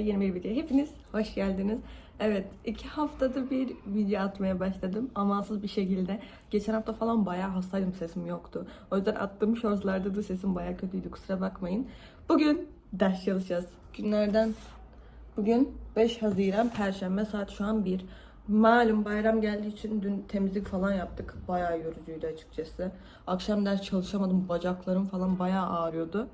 yeni bir videoya hepiniz hoş geldiniz. Evet, iki haftada bir video atmaya başladım amansız bir şekilde. Geçen hafta falan bayağı hastaydım, sesim yoktu. O yüzden attığım shortslarda da sesim bayağı kötüydü, kusura bakmayın. Bugün ders çalışacağız. Günlerden bugün 5 Haziran Perşembe saat şu an 1. Malum bayram geldiği için dün temizlik falan yaptık. Bayağı yorucuydu açıkçası. Akşam ders çalışamadım, bacaklarım falan bayağı ağrıyordu.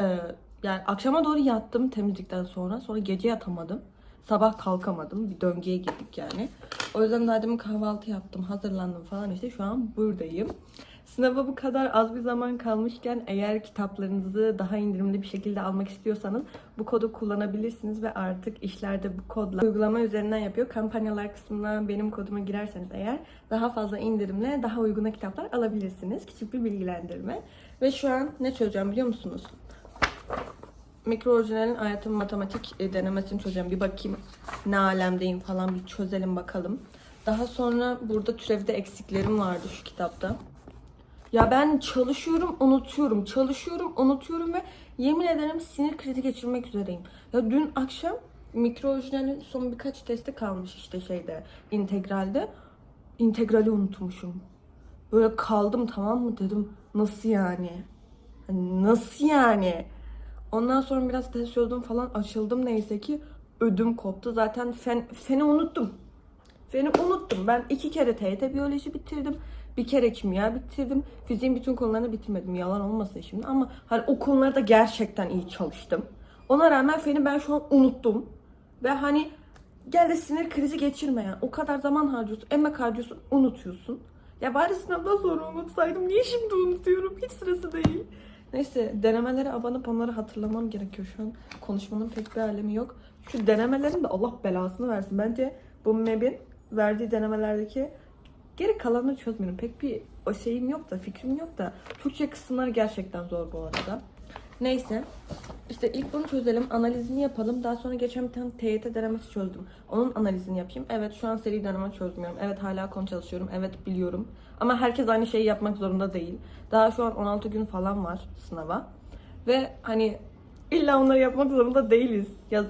Ee, yani akşama doğru yattım temizlikten sonra. Sonra gece yatamadım. Sabah kalkamadım. Bir döngüye girdik yani. O yüzden daha demin kahvaltı yaptım. Hazırlandım falan işte. Şu an buradayım. Sınava bu kadar az bir zaman kalmışken eğer kitaplarınızı daha indirimli bir şekilde almak istiyorsanız bu kodu kullanabilirsiniz ve artık işlerde bu kodla uygulama üzerinden yapıyor. Kampanyalar kısmına benim koduma girerseniz eğer daha fazla indirimle daha uyguna kitaplar alabilirsiniz. Küçük bir bilgilendirme. Ve şu an ne çözeceğim biliyor musunuz? Mikro orijinalin hayatım matematik e, denemesini çözeceğim. Bir bakayım ne alemdeyim falan bir çözelim bakalım. Daha sonra burada türevde eksiklerim vardı şu kitapta. Ya ben çalışıyorum, unutuyorum. Çalışıyorum, unutuyorum ve yemin ederim sinir krizi geçirmek üzereyim. Ya dün akşam mikro orijinalin son birkaç testi kalmış işte şeyde, integralde. İntegrali unutmuşum. Böyle kaldım tamam mı dedim. Nasıl yani? Hani nasıl yani? Ondan sonra biraz test çözdüm falan açıldım neyse ki ödüm koptu. Zaten fen, feni unuttum. Feni unuttum. Ben iki kere TYT biyoloji bitirdim. Bir kere kimya bitirdim. Fiziğin bütün konularını bitirmedim. Yalan olmasın şimdi ama hani o konularda gerçekten iyi çalıştım. Ona rağmen feni ben şu an unuttum. Ve hani gel de sinir krizi geçirme yani. O kadar zaman harcıyorsun, emek harcıyorsun, unutuyorsun. Ya bari sınavdan sonra unutsaydım. Niye şimdi unutuyorum? Hiç sırası değil. Neyse denemelere abanıp onları hatırlamam gerekiyor şu an. Konuşmanın pek bir alemi yok. Şu denemelerin de Allah belasını versin. Bence bu MEB'in verdiği denemelerdeki geri kalanını çözmüyorum. Pek bir o şeyim yok da fikrim yok da. Türkçe kısımları gerçekten zor bu arada. Neyse. İşte ilk bunu çözelim, analizini yapalım. Daha sonra geçen bir tane TYT denemesi çözdüm. Onun analizini yapayım. Evet şu an seri deneme çözmüyorum. Evet hala konu çalışıyorum. Evet biliyorum. Ama herkes aynı şeyi yapmak zorunda değil. Daha şu an 16 gün falan var sınava. Ve hani illa onları yapmak zorunda değiliz. Ya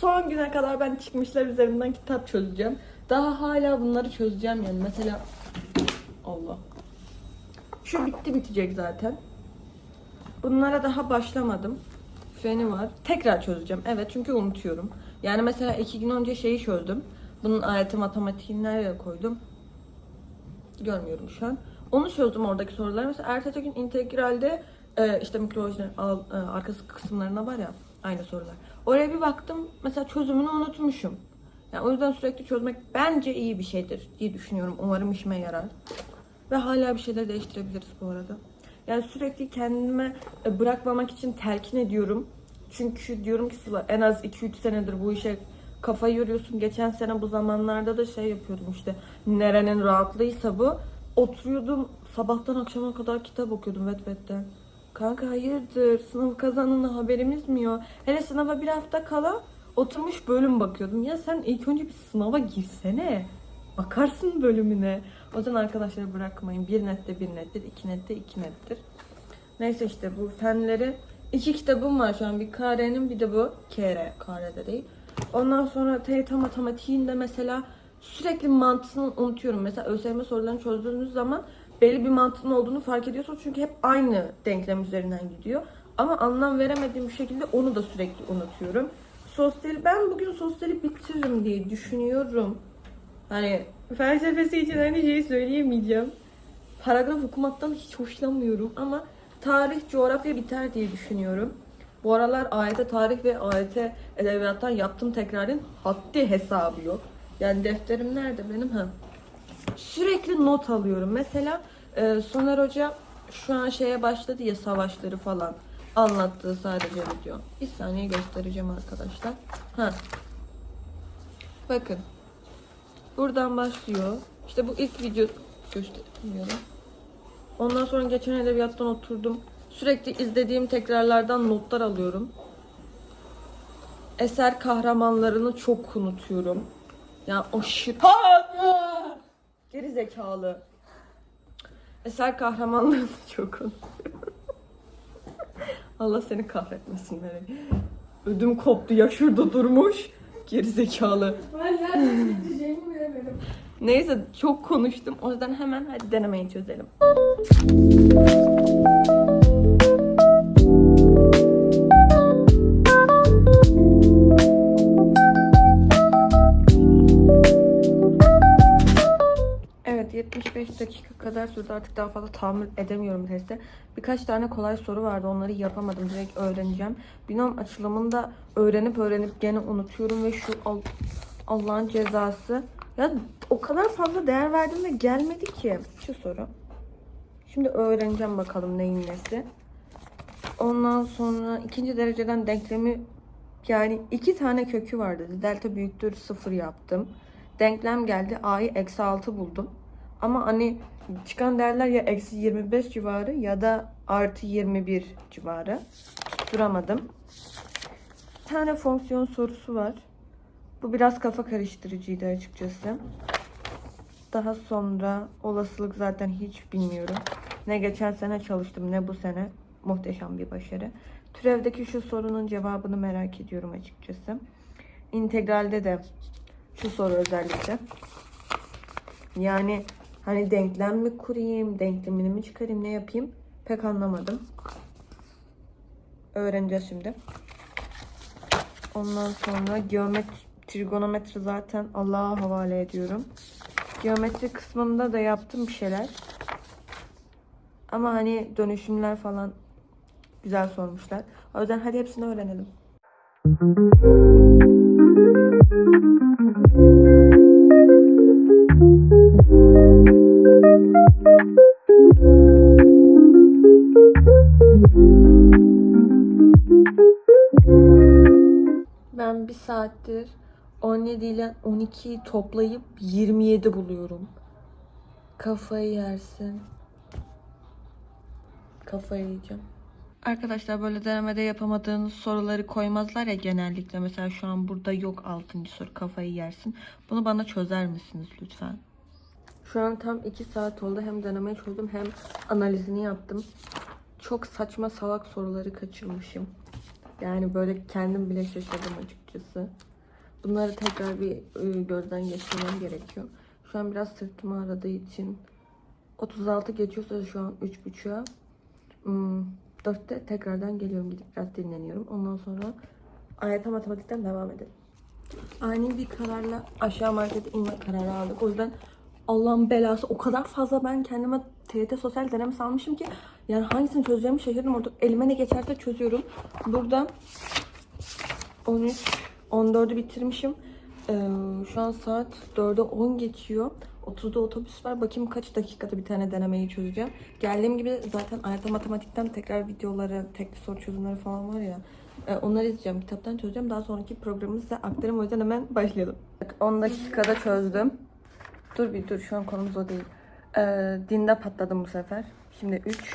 son güne kadar ben çıkmışlar üzerinden kitap çözeceğim. Daha hala bunları çözeceğim yani. Mesela Allah. Şu bitti bitecek zaten. Bunlara daha başlamadım. Feni var. Tekrar çözeceğim. Evet çünkü unutuyorum. Yani mesela iki gün önce şeyi çözdüm. Bunun ayeti matematiğini nereye koydum? Görmüyorum şu an. Onu çözdüm oradaki soruları. Mesela ertesi gün integralde e, işte mikro orijinal al- e, arkası kısımlarına var ya aynı sorular. Oraya bir baktım. Mesela çözümünü unutmuşum. Yani o yüzden sürekli çözmek bence iyi bir şeydir diye düşünüyorum. Umarım işime yarar. Ve hala bir şeyler değiştirebiliriz bu arada. Yani sürekli kendime e, bırakmamak için telkin ediyorum. Çünkü diyorum ki Sıla en az 2-3 senedir bu işe kafayı yoruyorsun. Geçen sene bu zamanlarda da şey yapıyordum işte nerenin rahatlığıysa bu. Oturuyordum sabahtan akşama kadar kitap okuyordum Wattpad'den. Kanka hayırdır sınav kazanına haberimiz mi yok? Hele sınava bir hafta kala oturmuş bölüm bakıyordum. Ya sen ilk önce bir sınava girsene. Bakarsın bölümüne. O yüzden arkadaşlar bırakmayın. Bir nette bir nettir, iki nette iki nettir. Neyse işte bu fenleri iki kitabım var şu an. Bir KR'nin bir de bu KR. KR'de değil. Ondan sonra TYT matematiğinde mesela sürekli mantığını unutuyorum. Mesela ÖSYM sorularını çözdüğünüz zaman belli bir mantığın olduğunu fark ediyorsunuz. Çünkü hep aynı denklem üzerinden gidiyor. Ama anlam veremediğim bir şekilde onu da sürekli unutuyorum. Sosyal, ben bugün sosyali bitiririm diye düşünüyorum. Hani felsefesi için aynı şeyi söyleyemeyeceğim. Paragraf okumaktan hiç hoşlanmıyorum ama tarih, coğrafya biter diye düşünüyorum. Bu aralar AYT tarih ve AYT edebiyattan yaptığım tekrarın haddi hesabı yok. Yani defterim nerede benim? Ha. Sürekli not alıyorum. Mesela e, Soner Hoca şu an şeye başladı ya savaşları falan anlattığı sadece video. Bir saniye göstereceğim arkadaşlar. Ha. Bakın. Buradan başlıyor. İşte bu ilk video göstermiyorum. Ondan sonra geçen edebiyattan oturdum. Sürekli izlediğim tekrarlardan notlar alıyorum. Eser kahramanlarını çok unutuyorum. Yani aşırı... Ha! Geri zekalı. Eser kahramanlarını çok unutuyorum. Allah seni kahretmesin Melek. Ödüm koptu ya şurada durmuş. Gideceğimi bilemedim. Neyse çok konuştum. O yüzden hemen hadi denemeyi çözelim. Evet 75 dakika kadar sürdü artık daha fazla tahammül edemiyorum teste. Birkaç tane kolay soru vardı onları yapamadım direkt öğreneceğim. Binom açılımını da öğrenip öğrenip gene unutuyorum ve şu Al- Allah'ın cezası. Ya o kadar fazla değer verdim ve gelmedi ki. Şu soru. Şimdi öğreneceğim bakalım neyin nesi. Ondan sonra ikinci dereceden denklemi yani iki tane kökü vardı. Delta büyüktür sıfır yaptım. Denklem geldi. A'yı eksi 6 buldum. Ama hani çıkan değerler ya eksi 25 civarı ya da artı 21 civarı. Tutturamadım. Bir tane fonksiyon sorusu var. Bu biraz kafa karıştırıcıydı açıkçası. Daha sonra olasılık zaten hiç bilmiyorum. Ne geçen sene çalıştım ne bu sene. Muhteşem bir başarı. Türevdeki şu sorunun cevabını merak ediyorum açıkçası. İntegralde de şu soru özellikle. Yani hani denklem mi kurayım, denklemini mi çıkarayım, ne yapayım pek anlamadım. Öğreneceğiz şimdi. Ondan sonra geometri, trigonometri zaten Allah'a havale ediyorum. Geometri kısmında da yaptım bir şeyler. Ama hani dönüşümler falan güzel sormuşlar. O yüzden hadi hepsini öğrenelim. Ben bir saattir 17 ile 12'yi toplayıp 27 buluyorum. Kafayı yersin. Kafayı yiyeceğim. Arkadaşlar böyle denemede yapamadığınız soruları koymazlar ya genellikle. Mesela şu an burada yok 6. soru kafayı yersin. Bunu bana çözer misiniz lütfen? Şu an tam 2 saat oldu. Hem denemeyi çözdüm hem analizini yaptım. Çok saçma salak soruları kaçırmışım. Yani böyle kendim bile şaşırdım açıkçası. Bunları tekrar bir e, gözden geçirmem gerekiyor. Şu an biraz sırtım ağrıdığı için 36 geçiyorsa şu an 3.5'a hmm, 4'te tekrardan geliyorum gidip biraz dinleniyorum. Ondan sonra AYT matematikten devam edelim. Ani bir kararla aşağı markete inme kararı aldık. O yüzden Allah'ın belası o kadar fazla ben kendime TYT sosyal deneme salmışım ki yani hangisini çözeceğimi şaşırdım. Orada elime ne geçerse çözüyorum. Burada 13, 14'ü bitirmişim. Ee, şu an saat 4'e 10 geçiyor. 30'da otobüs var. Bakayım kaç dakikada bir tane denemeyi çözeceğim. Geldiğim gibi zaten ayakta matematikten tekrar videoları, tek soru çözümleri falan var ya. e, Onları izleyeceğim. Kitaptan çözeceğim. Daha sonraki programı size aktarım. O yüzden hemen başlayalım. Bak, 10 dakikada çözdüm. Dur bir dur. Şu an konumuz o değil. Ee, dinde patladım bu sefer. Şimdi 3,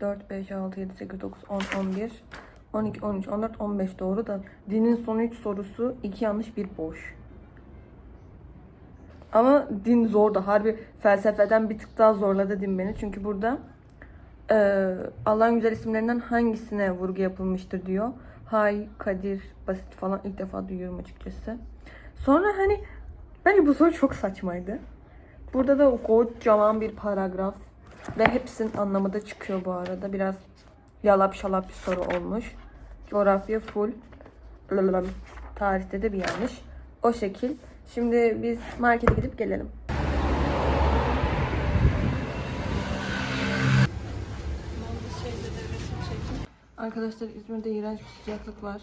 4, 5, 6, 7, 8, 9, 10, 11, 12, 13, 14, 15 doğru da dinin son 3 sorusu 2 yanlış bir boş. Ama din zordu. Harbi felsefeden bir tık daha zorladı din beni. Çünkü burada e, Allah'ın güzel isimlerinden hangisine vurgu yapılmıştır diyor. Hay, Kadir, basit falan ilk defa duyuyorum açıkçası. Sonra hani bence bu soru çok saçmaydı. Burada da kocaman bir paragraf ve hepsinin anlamı da çıkıyor bu arada. Biraz yalap şalap bir soru olmuş. Coğrafya full. Tarihte de bir yanlış. O şekil. Şimdi biz markete gidip gelelim. Arkadaşlar İzmir'de iğrenç bir sıcaklık var.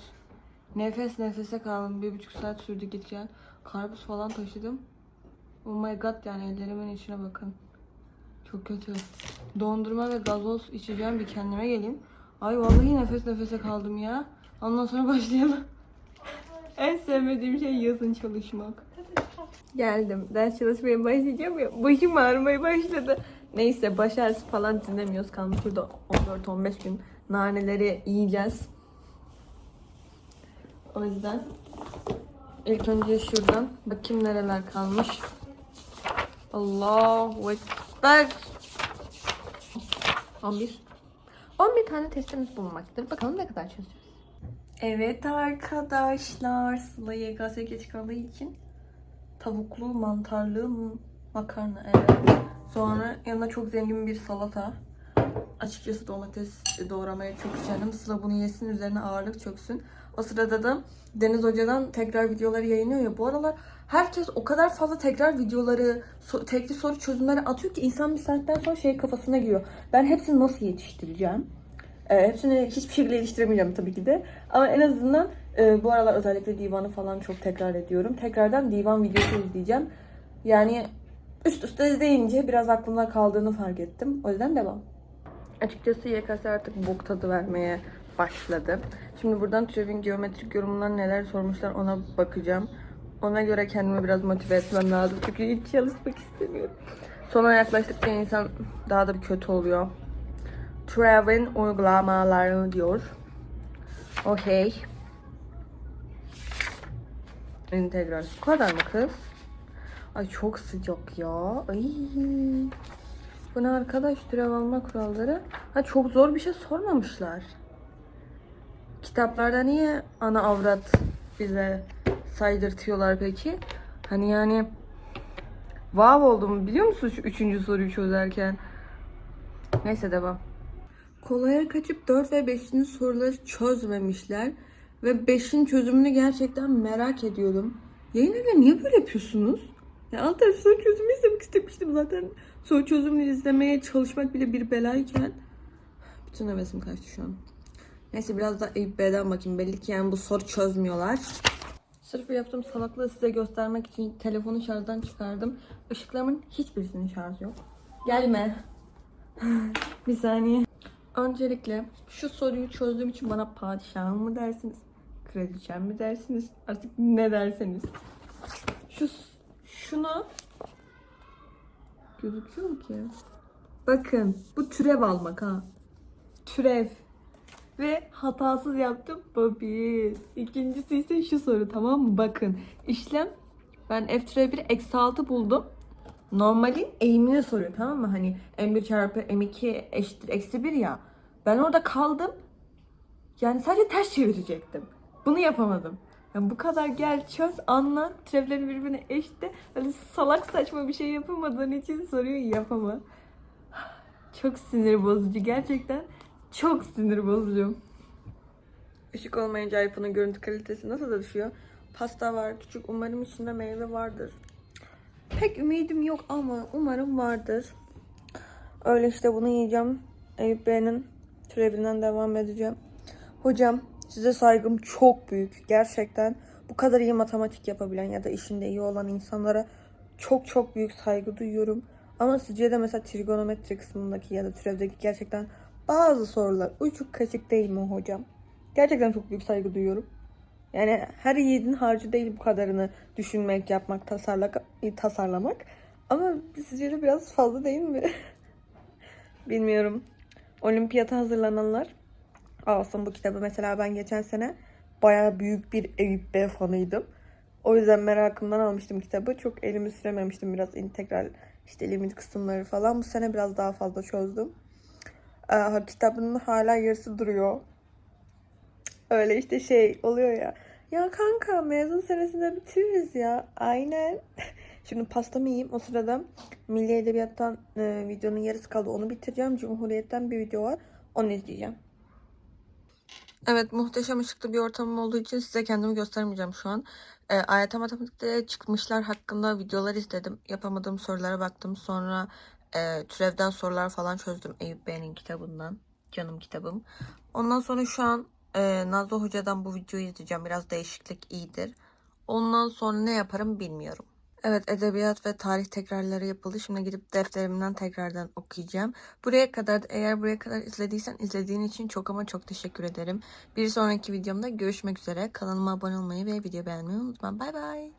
Nefes nefese kaldım. Bir buçuk saat sürdü gideceğim. Karpuz falan taşıdım. Oh my god yani ellerimin içine bakın. Çok kötü. Dondurma ve gazoz içeceğim bir kendime geleyim. Ay vallahi nefes nefese kaldım ya. Ondan sonra başlayalım. en sevmediğim şey yazın çalışmak. Geldim. Ders çalışmaya başlayacağım ya. Başım ağrımaya başladı. Neyse baş falan dinlemiyoruz. Kalmış burada 14-15 gün naneleri yiyeceğiz. O yüzden ilk önce şuradan bakayım nereler kalmış. Allahu Ekber. 11. 11 tane testimiz bulunmaktadır. Bakalım ne kadar çözeceğiz. Evet arkadaşlar. Sıla YKS geç kaldığı için tavuklu, mantarlı makarna evet. Sonra yanına çok zengin bir salata. Açıkçası domates doğramaya çok üşendim. Sıla bunu yesin üzerine ağırlık çöksün. O sırada da Deniz Hoca'dan tekrar videoları yayınlıyor ya. Bu aralar herkes o kadar fazla tekrar videoları, so- tekli soru çözümleri atıyor ki insan bir saatten sonra şey kafasına giriyor. Ben hepsini nasıl yetiştireceğim? Ee, hepsini hiçbir şekilde yetiştiremeyeceğim tabii ki de. Ama en azından e, bu aralar özellikle divanı falan çok tekrar ediyorum. Tekrardan divan videosu izleyeceğim. Yani üst üste izleyince biraz aklımda kaldığını fark ettim. O yüzden devam. Açıkçası YKS artık bok tadı vermeye başladı. Şimdi buradan türevin geometrik yorumlar neler sormuşlar ona bakacağım. Ona göre kendimi biraz motive etmem lazım. Çünkü hiç çalışmak istemiyorum. Sona yaklaştıkça insan daha da bir kötü oluyor. Türevin uygulamaları diyor. Okey. İntegral. Bu kadar mı kız? Ay çok sıcak ya. Ay. Bu ne arkadaş türev alma kuralları? Ha çok zor bir şey sormamışlar. Kitaplarda niye ana avrat bize saydırtıyorlar peki? Hani yani vav oldum biliyor musun şu üçüncü soruyu çözerken? Neyse devam. Kolaya kaçıp 4 ve 5. soruları çözmemişler. Ve 5'in çözümünü gerçekten merak ediyorum. Yayın evleri niye böyle yapıyorsunuz? Ya alt soru çözümü izlemek istemiştim zaten. Soru çözümünü izlemeye çalışmak bile bir belayken. Bütün hevesim kaçtı şu an. Neyse biraz da Eyüp bakayım. Belli ki yani bu soru çözmüyorlar. Sırf yaptığım salaklığı size göstermek için telefonu şarjdan çıkardım. Işıklarımın hiçbirisinin şarjı yok. Gelme. bir saniye. Öncelikle şu soruyu çözdüğüm için bana padişahım mı dersiniz? Kraliçem mi dersiniz? Artık ne derseniz. Şu şunu gözüküyor mu ki? Bakın bu türev almak ha. Türev. Ve hatasız yaptım. Bu bir. İkincisi ise şu soru tamam mı? Bakın işlem ben f türev 1 eksi 6 buldum. Normalin eğimini soruyor tamam mı? Hani m1 çarpı m2 eşittir eksi 1 ya. Ben orada kaldım. Yani sadece ters çevirecektim. Bunu yapamadım. Yani bu kadar gel çöz anla türevlerin birbirine eşitti. Öyle salak saçma bir şey yapamadığın için soruyu yapama. Çok sinir bozucu gerçekten. Çok sinir bozucu. Işık olmayınca iPhone'un görüntü kalitesi nasıl da düşüyor? Pasta var küçük umarım içinde meyve vardır. Pek ümidim yok ama umarım vardır. Öyle işte bunu yiyeceğim. Eyüp Bey'in türevinden devam edeceğim. Hocam size saygım çok büyük. Gerçekten bu kadar iyi matematik yapabilen ya da işinde iyi olan insanlara çok çok büyük saygı duyuyorum. Ama sizce de mesela trigonometri kısmındaki ya da türevdeki gerçekten bazı sorular uçuk kaçık değil mi hocam? Gerçekten çok büyük saygı duyuyorum. Yani her yiğidin harcı değil bu kadarını düşünmek, yapmak, tasarlak, tasarlamak. Ama sizce de biraz fazla değil mi? Bilmiyorum. Olimpiyata hazırlananlar alsın bu kitabı. Mesela ben geçen sene bayağı büyük bir Eyüp Bey fanıydım. O yüzden merakımdan almıştım kitabı. Çok elimi sürememiştim biraz integral işte limit kısımları falan. Bu sene biraz daha fazla çözdüm. Ee, kitabın hala yarısı duruyor. Öyle işte şey oluyor ya. Ya kanka mezun senesinde bitiririz ya. Aynen. Şimdi pastamı yiyeyim. O sırada Milli Edebiyat'tan e, videonun yarısı kaldı. Onu bitireceğim. Cumhuriyet'ten bir video var. Onu izleyeceğim. Evet muhteşem ışıklı bir ortamım olduğu için size kendimi göstermeyeceğim şu an. E, AYT Matematik'te çıkmışlar hakkında videolar izledim. Yapamadığım sorulara baktım. Sonra e, türevden sorular falan çözdüm Eyüp Bey'in kitabından. Canım kitabım. Ondan sonra şu an e, Nazlı Hoca'dan bu videoyu izleyeceğim. Biraz değişiklik iyidir. Ondan sonra ne yaparım bilmiyorum. Evet edebiyat ve tarih tekrarları yapıldı. Şimdi gidip defterimden tekrardan okuyacağım. Buraya kadar eğer buraya kadar izlediysen izlediğin için çok ama çok teşekkür ederim. Bir sonraki videomda görüşmek üzere. Kanalıma abone olmayı ve video beğenmeyi unutma. Bay bay.